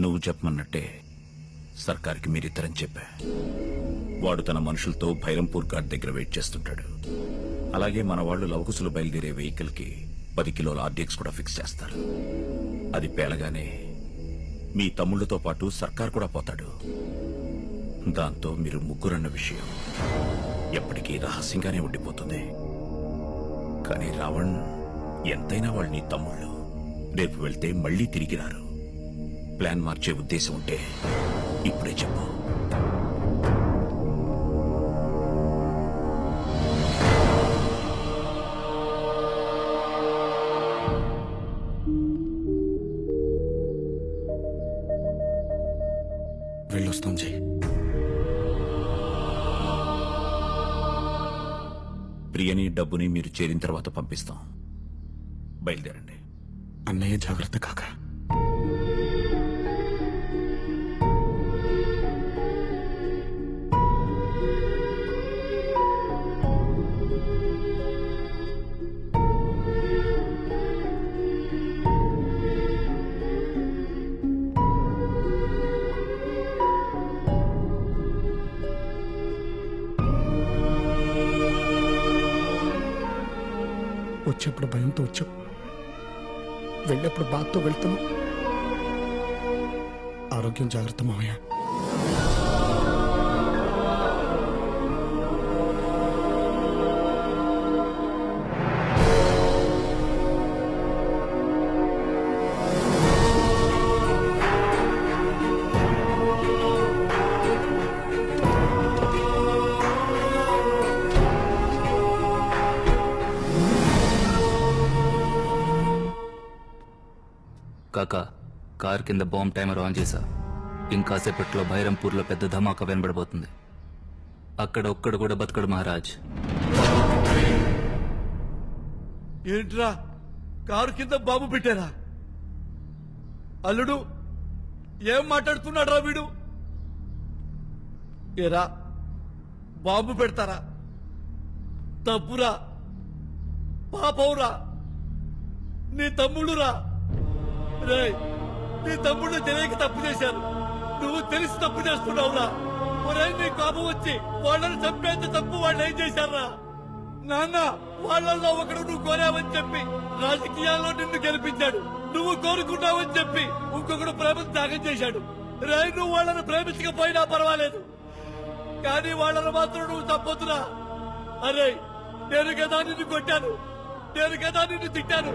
నువ్వు చెప్పమన్నట్టే సర్కార్కి మీరిద్దరని చెప్పా. వాడు తన మనుషులతో భైరంపూర్ ఘాట్ దగ్గర వెయిట్ చేస్తుంటాడు. అలాగే మన వాళ్ళు లవకుసులు బయలుదేరే వెహికల్కి పది కిలోల ఆర్డెక్స్ కూడా ఫిక్స్ చేస్తారు. అది పేలగానే మీ తమ్ముళ్ళతో పాటు సర్కార్ కూడా పోతాడు. దాంతో మీరు ముగ్గురన్న విషయం ఎప్పటికీ రహస్యంగానే ఉండిపోతుంది. కానీ రావణ్ ఎంతైనా వాళ్ళు నీ తమ్ముళ్ళు. రేపు వెళ్తే మళ్ళీ తిరిగి రారు ప్లాన్ మార్చే ఉద్దేశం ఉంటే ఇప్పుడే చెప్పు. వెళ్ళొస్తాం జై. ప్రియని డబ్బుని మీరు చేరిన తర్వాత పంపిస్తాం. బయలుదేరండి. అన్నయ్య జాగ్రత్త కాక. వచ్చేప్పుడు భయంతో వచ్చావు. వెళ్ళేప్పుడు బాధతో వెళ్తున్నావు. ఆరోగ్యం జాగ్రత్త మామయ్య కార్ కింద బాంబ్ టైమర్ ఆన్ చేశా. ఇంకాసేపట్లో భైరంపూర్లో పెద్ద ధమాకా వెనబడబోతుంది. అక్కడ ఒక్కడు కూడా బతకడు మహారాజ్. ఏంట్రా? కారు కింద బాబు పెట్టారా? అల్లుడు ఏం మాట్లాడుతున్నాడు రా వీడు? ఏరా బాంబు పెడతారా? తప్పురా? పాపవురా? నీ తమ్ముడురా రే నీ తమ్ముడు తెలియక తప్పు చేశారు నువ్వు తెలిసి తప్పు చేస్తున్నావురా. ఒరే నీ కోపం వచ్చి వాళ్ళని చంపేంత తప్పు వాళ్ళు ఏం చేశారా? నాన్న వాళ్ళల్లో ఒకడు నువ్వు కోరావని చెప్పి రాజకీయాల్లో నిన్ను గెలిపించాడు. నువ్వు కోరుకున్నావని చెప్పి ఇంకొకడు ప్రేమ త్యాగం చేశాడు. రే నువ్వు వాళ్ళని ప్రేమించకపోయినా పర్వాలేదు. కానీ వాళ్ళని మాత్రం నువ్వు తప్పొద్దురా. అరే నేను కదా నిన్ను కొట్టాను. నేను కదా నిన్ను తిట్టాను.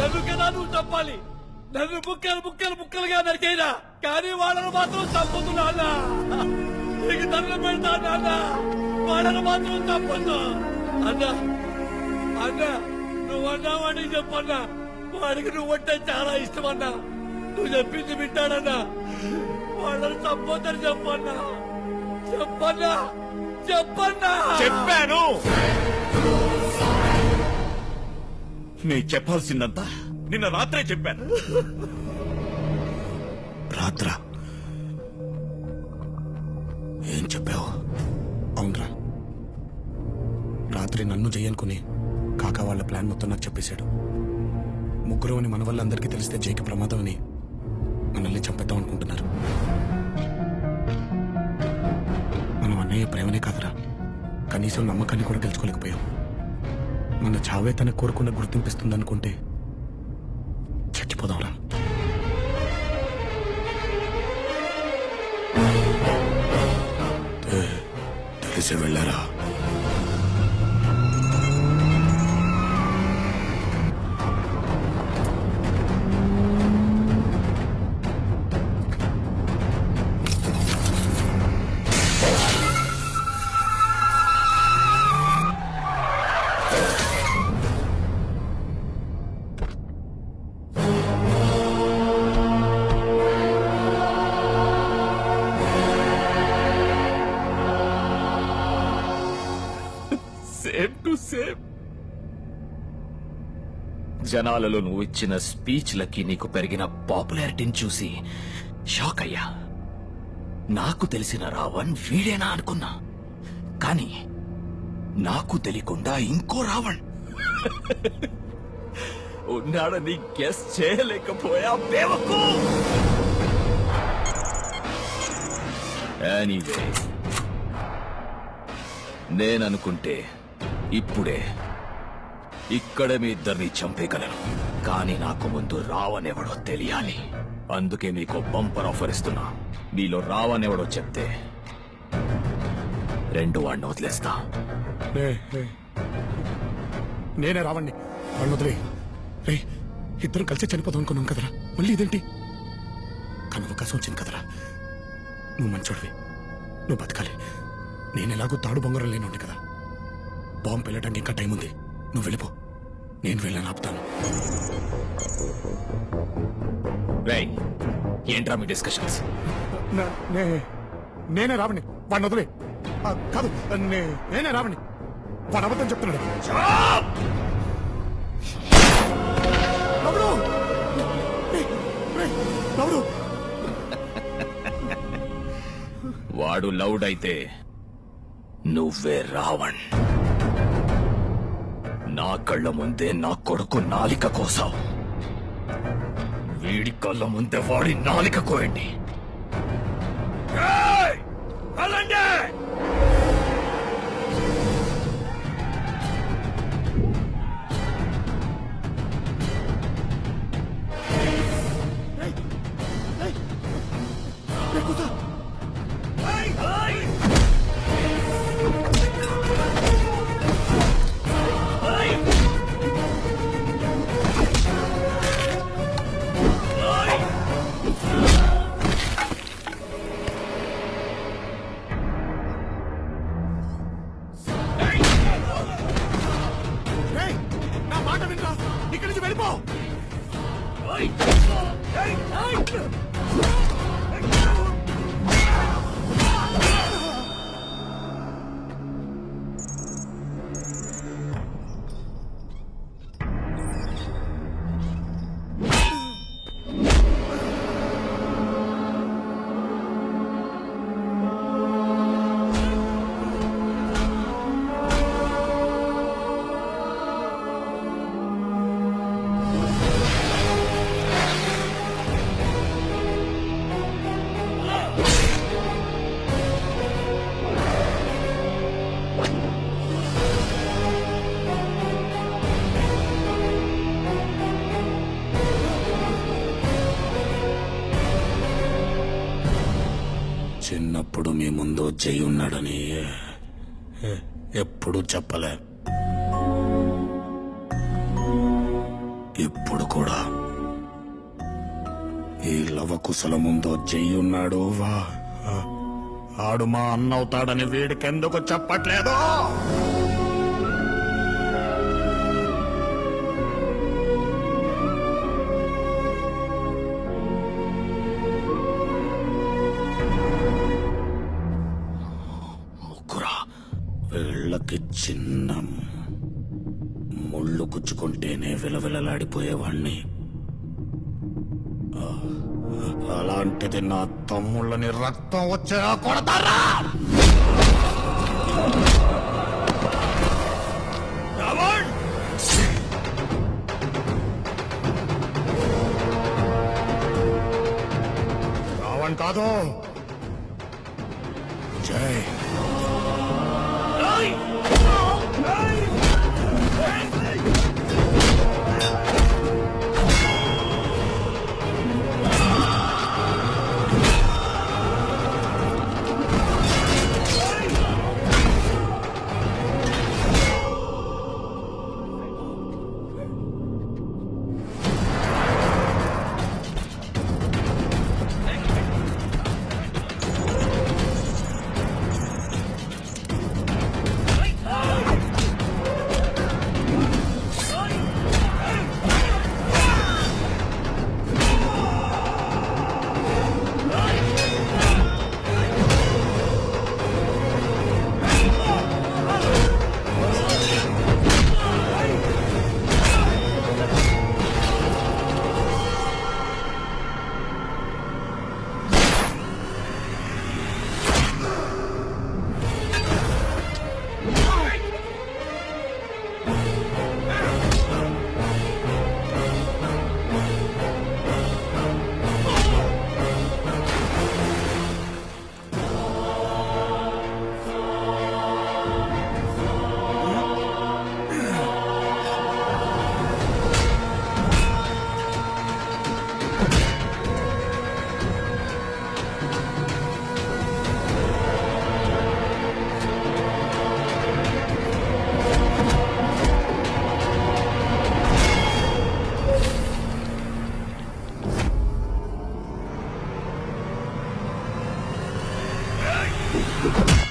నన్ను కదా నువ్వు తప్పాలి నన్ను బుక్కలు బుక్కలు బుక్కలుగా నరికేనా? కానీ వాళ్ళను మాత్రం చంపొద్దు నాన్న. నీకు దండం పెడతా నాన్న. వాళ్ళను మాత్రం చంపొద్దు. అన్న అన్న నువ్వు అన్నావాడి చెప్పన్నా. వాడికి నువ్వంటే చాలా ఇష్టం అన్నా. నువ్వు చెప్పింది వింటాడన్నా. వాళ్ళని చంపొద్దని చెప్పన్నా. చెప్పన్నా చెప్పన్నా. చెప్పాను. నీ చెప్పాల్సిందంతా నిన్న రాత్రే చెప్పాను. రాత్ర? ఏం చెప్పావు? అవునరా. రాత్రి నన్ను జయనుకుని కాకా వాళ్ళ ప్లాన్ మొత్తం నాకు చెప్పేశాడు. ముగ్గురు అని మన వల్ల అందరికీ తెలిస్తే జైకి ప్రమాదం అని మనల్ని చంపేద్దాం అనుకుంటున్నారు. మనం అన్నయ్య ప్రేమనే కాదురా. కనీసం నమ్మకాన్ని కూడా గెలుచుకోలేకపోయాం. మన చావే తన కోరుకున్న గుర్తింపిస్తుంది అనుకుంటే చచ్చిపోదాంరా ఏ, తెలిసి వెళ్ళారా జనాలలో నువ్వు ఇచ్చిన స్పీచ్లకి నీకు పెరిగిన పాపులారిటీని చూసి షాక్ అయ్యా. నాకు తెలిసిన రావణ్ వీడేనా అనుకున్నా. కానీ నాకు తెలియకుండా ఇంకో రావణ్. ఉన్నాడని గెస్ చేయలేకపోయా బేవకు ఎనీవే నేననుకుంటే ఇప్పుడే ఇక్కడ మీ ఇద్దరిని చంపేయగలను. కానీ నాకు ముందు రావనెవడో తెలియాలి. అందుకే మీకు బంపర్ ఆఫర్ ఇస్తున్నా. మీలో రావనెవడో చెప్తే రెండు వాడిని వదిలేస్తా. నేనే రావండి వాళ్ళు వదిలే. రే ఇద్దరు కలిసి చనిపోదాం అనుకున్నాం కదరా. మళ్ళీ ఇదేంటి? కానీ అవకాశం వచ్చింది కదరా. నువ్వు మంచోడివి. నువ్వు బతకాలి. నేను ఎలాగో తాడు బొంగరం లేనుండి కదా. బాంబు వెళ్ళడానికి ఇంకా టైం ఉంది. నువ్వు వెళ్ళిపో. నేను వెళ్ళని ఆపుతాను. రేయ్ ఏంట్రా మీ డిస్కషన్స్? నే- నే- నేనే రావణి వాడిని వదిలే. ఆ, కాదు నే- నేనే రావణి వాడు అబద్ధం చెప్తున్నాడు. రాముడు! రాముడు! వాడు లౌడ్ అయితే నువ్వే రావణ్. నా కళ్ళ ముందే నా కొడుకు నాలిక కోసం వీడి కళ్ళ ముందే వాడి నాలిక కోయండి ఏయ్! వెళ్ళండి! జై ఉన్నాడని ఎప్పుడు చెప్పలే. ఇప్పుడు కూడా ఈ లవకుశల ముందో జై ఉన్నాడు వా. ఆ- ఆడు మా అన్నవుతాడని వీడికెందుకు చెప్పట్లేదు? వీళ్ళకి చిన్న. ముళ్ళు గుచ్చుకుంటేనే విలవిలలాడిపోయేవాణ్ణి. అలాంటిది నా తమ్ముళ్ళని రక్తం వచ్చేలా కొడతారా? రావణ్ కాదు. జై. you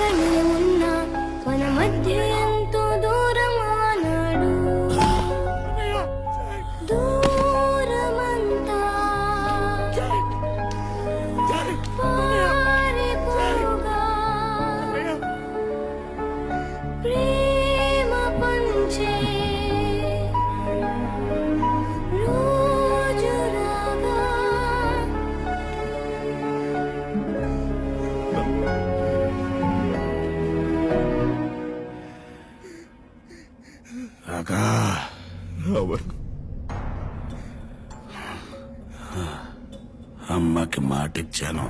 పక్కనే ఉన్నా మన మధ్య వచ్చాను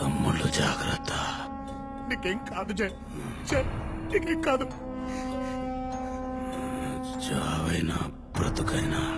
తమ్ముళ్ళు జాగ్రత్త. నీకేం కాదు నీకేం కాదు. చావైనా బ్రతుకైనా.